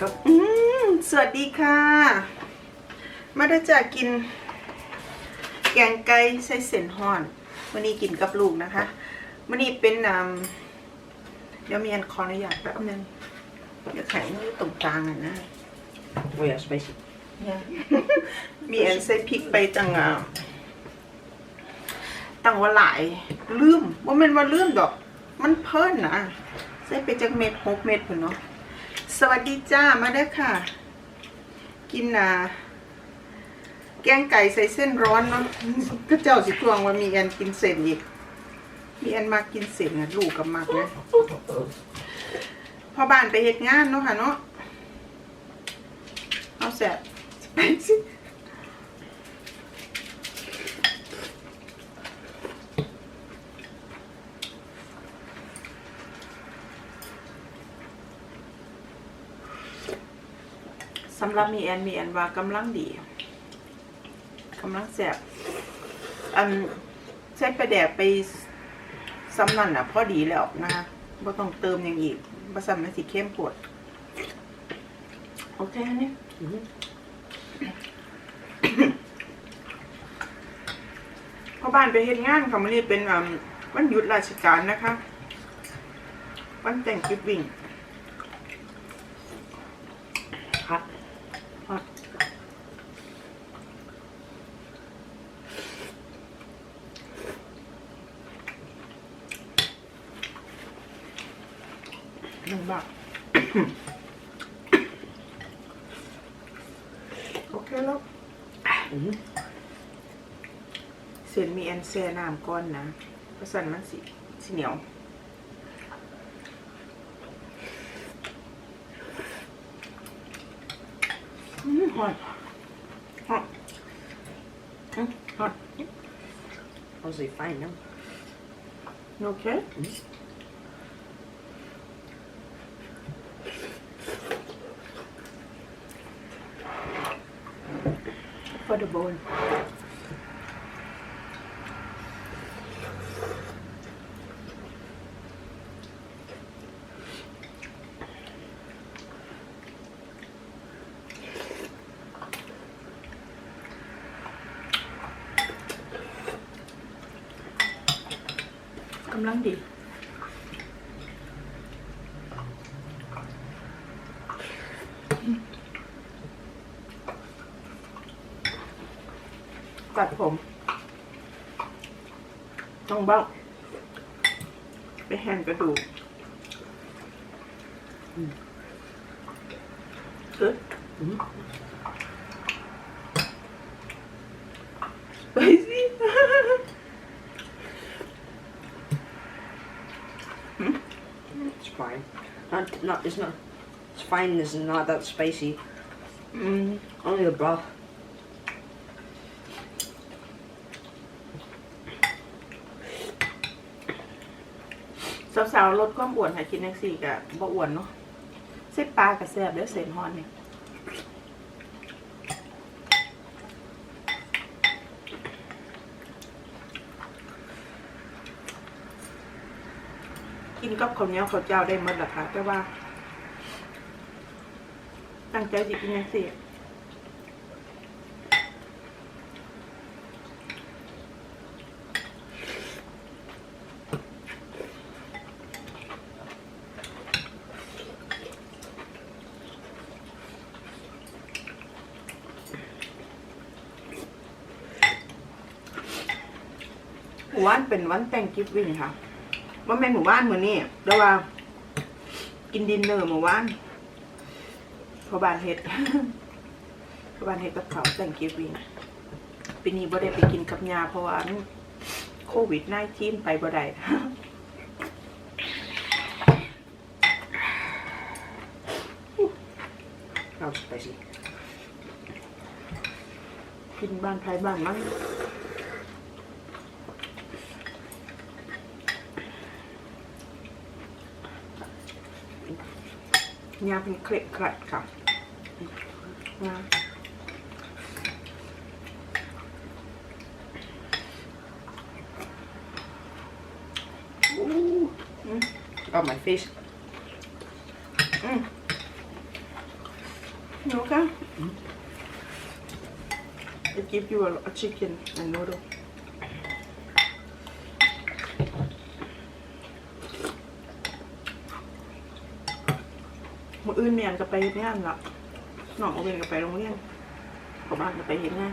ครับ อืมสวัสดีค่ะ มาได้จากกิน แกงไก่ใส่เส้นห่อนวันนี้กินกับลูกนะคะวันนี้เป็นน้ำเดี๋ยวมีอันขออนุญาตแป๊บนึงเดี๋ยวไข่มือตรงกลางอะนะ Oh ja, spicy. มีอันใส่พริกไปตั้งอะตั้งว่าหลายลืมว่ามันว่าลืมดอก มันเพิ่นนะใส่ไปจากเม็ดหกเม็ดพุ่นเนาะ สวัสดีจ้ามาได้ค่ะ กินอะแกงไก่ใส่เส้นร้อนเนาะก็เจ้าสิทวงว่ามีอันกินเส้นอีก มีอันมากินเส้นนะลูกกับมักนะพอบ้านไปเหตุงานเนาะค่ะเนาะเอาแสร็จไปสิ สำหรับมีแอนมีแอนว่ากำลังดีกำลังแสบอันใช้ประแดกไปซ้ำนั่นอะพอดีแล้วนะคะบ่ต้องเติมอย่างอีกบ่ซ้ำมันสิเข้มปวด โอเคอันนี้พ่อบ้านไปเฮ็ดงานค่ะมื้อนี้เป็นวันหยุดราชการนะคะ วันแต่งกิฟวิ่ง หนึ่งบาทโอเคแล้วเส้นมีแอนแซ่น้ำก้อนนะเพราะสันมันสิสิเหนียวหอดหอดหอด Also fine now. โอเค affordable. Cầm lắng đi. ตัดผมต้องเบ้าไปแห่งกระดูกเออ Mhm. ไปสิ It's fine. Not, not, it's not, it's fine, it's not that spicy. อืม Only the broth. สาวๆลดความอ้วนให้กินแท็กซี่กะบ่อ้วนเนาะเส้นปลากระแซบแล้วเส้นฮอนเนี่ยกินกับข้าวเหนียวข้าวเจ้าได้หมดหละค่ะแต่ว่า ตั้งใจสิกินแท็กซี่ มู่บ้านเป็นวันแต่งกิฟต์วิ่งค่ะว่าแม่หมู่บ้านเหมือนนี่แต่ว่า กินดินเนอร์หมู่บ้านพอบานเฮ็ดพอบานเฮ็ดกับเขาแต่งกิฟต์วิ่งปีนี้บ่ได้ไปกินกับยาเพราะว่านโควิดนทีนไปบ่ได้ Not spicy. กินบ้านใครบ้านมัน ยาเป็นเคล็ดคลัดค่ะยา Got my face. อืม No, okay. I give you a, a chicken and noodle. มื่ออื่นเมียนก็ไปเฮ็ดงานละน้องเอาเวนก็ไปโรงเรียนพ่อบ้านก็ไปเฮ็ดงาน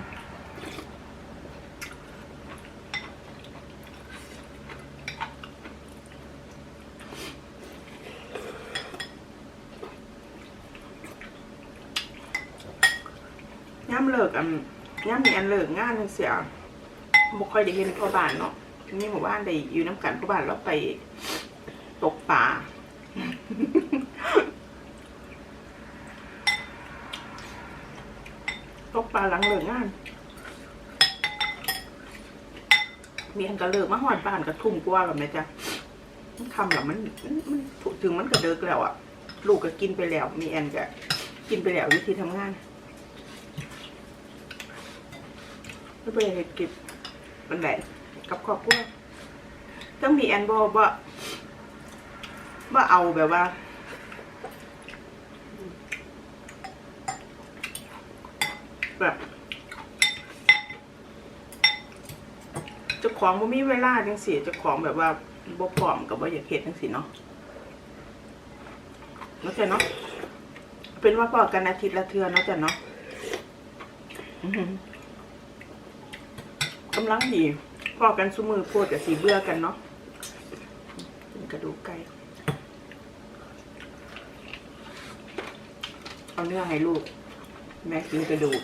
ย่ำเลิกอันย่ำเมีอันเลิกงานจังเสียบ่ค่อยได้เห็นพ่อบ้านเนาะนี่หมู่บ้านได้อยู่น้ำกันพ่อบ้านแล้วไปตกปลา ตกปลาหลังเลิกงานมีอันก็เลิกมาหอดบ้านก็ทุ่มกว่าแล้วแม่จ้ะมันคำแล้วมันมันถึงมันก็เดิกแล้วอะ ลูกก็กินไปแล้ว มีแอนก็กินไปแล้ววิธีทำงานไม่ไปเห็ดเก็บเป็นไรกับครอบครัวต้องมีแอนบอกว่าว่าเอาแบบว่า แบบเจ้าของบ่มีเวลาจังสิเจ้าของแบบว่าบ่พร้อมกับว่าอยากเฮ็ดจังสิเนาะเนาะจ้ะเนาะเป็นว่าพอกันอาทิตย์ละเทือเนาะจ้ะเนาะกำลังดีพอกันซุมือโพดกับสีเบื่อกันเนาะกินกระดูกไก่เอาเนื้อให้ลูก แม่กินกระดูก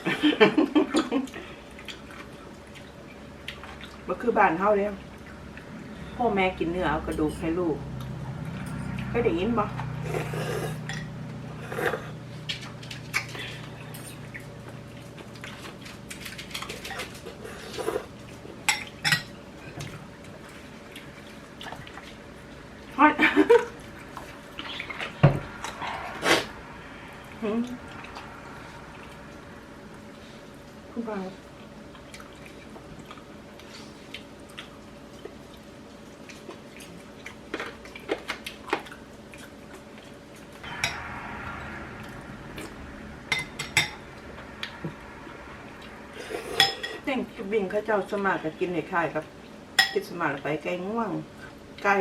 มันคือบ้านเฮาเลยพ่อแม่กินเนื้อเอากระดูกให้ลูกเคยได้ยินบ่ฮอด หืม คุณบายเต่งคิด บิงข้าเจ้าสมากับกินในค่ายกับกินสมาไปไก่ง่วง ไก่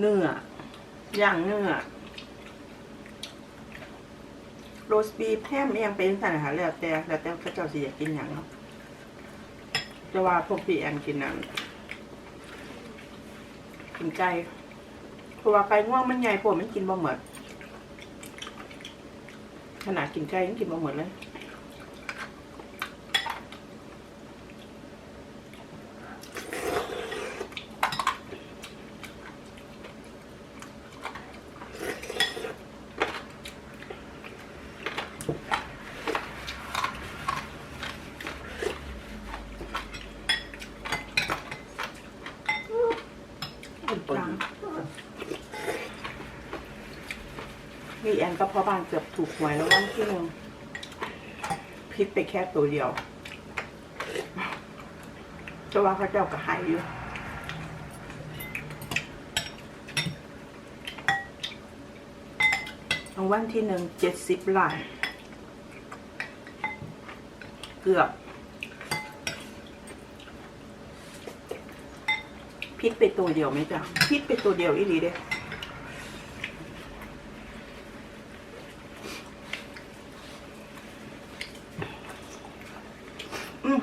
เนื้อย่างเนื้อโรสบีแฮมเอียงเป็นสันนะคะแล้วแต่แล้วแต่พระเจ้าสิอยากกินอย่างเนาะจะว่าพวกพี่แอนกินนั่นกินไก่เพราะว่าไก่ง่วงมันใหญ่พวกมันกินบ่หมดขนาดกินไก่ยังกินบ่หมดเลย จังวีแอน ก็พ่อบ้านเกือบถูกหวยแล้ววันที่หนึ่งพิษไปแค่ตัวเดียวจะว่าพระเจ้าก็หายอยู่รางวัลที่หนึ่งเจ็ดสิบล้านเกือบพิษไปตัวเดียวไหมจ๊ะพิษไปตัวเดียวอีหลีเด้อืม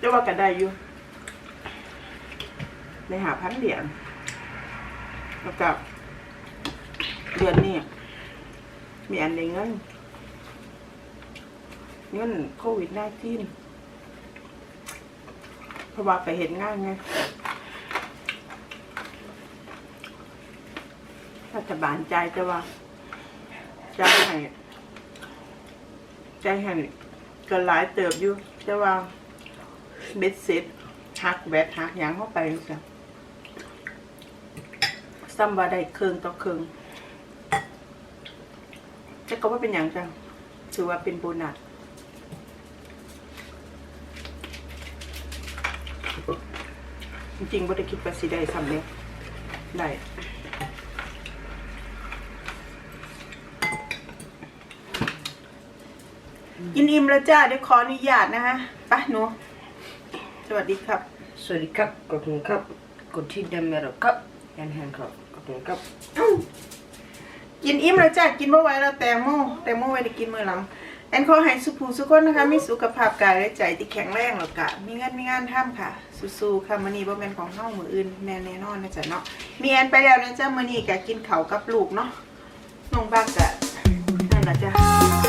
จะ ว่ากันได้อยู่ในหาพันเหรียญแล้วกับเดือนนี้มีอันในเงินเงินโควิด -19 เพราะว่าไปเห็นง่านไงรัฐบาลใจายแต่ว่าใจให้ใจให้ก็หลายเติบอยู่แต่ว่า เบ็ดเซ็ตฮักแวดฮักหยังเข้าไปจ้ะซัมบะาได้เครื่องต่อเครื่องแต่ก็ว่าเป็นอย่างจ้ะถือว่าเป็นโบนัสจริงๆบ่ได้คิดว่าสิได้สำเร็จได้กินอิ่มแล้วจ้าเดี๋ยวขออนุญาตนะคะปะหนู วัสดีครับ สวัสดีครับขอบคุณครับกดที่เดมเมอร์ครับยันแฮนครับขอบคุณครับกินอิ่มแล้วจ้ากินเมื่อไหวแล้วแตงโมแตงโมไว้ได้กินมื้อหลังแอนขอให้สุภูสุขคนนะคะมีสุขภาพกายและใจที่แข็งแรงแล้วก็มีเงินมีงานทำค่ะสู้ๆค่ะมื้อนี้บ่แม่นของเฮามื้ออื่นแน่แน่นอนนะจ๊ะเนาะมีแอนไปแล้วนะจ๊ะมื้อนี้ก็กินข้าวกับลูกเนาะน้องบ้านก็นั่นล่ะจ้ะ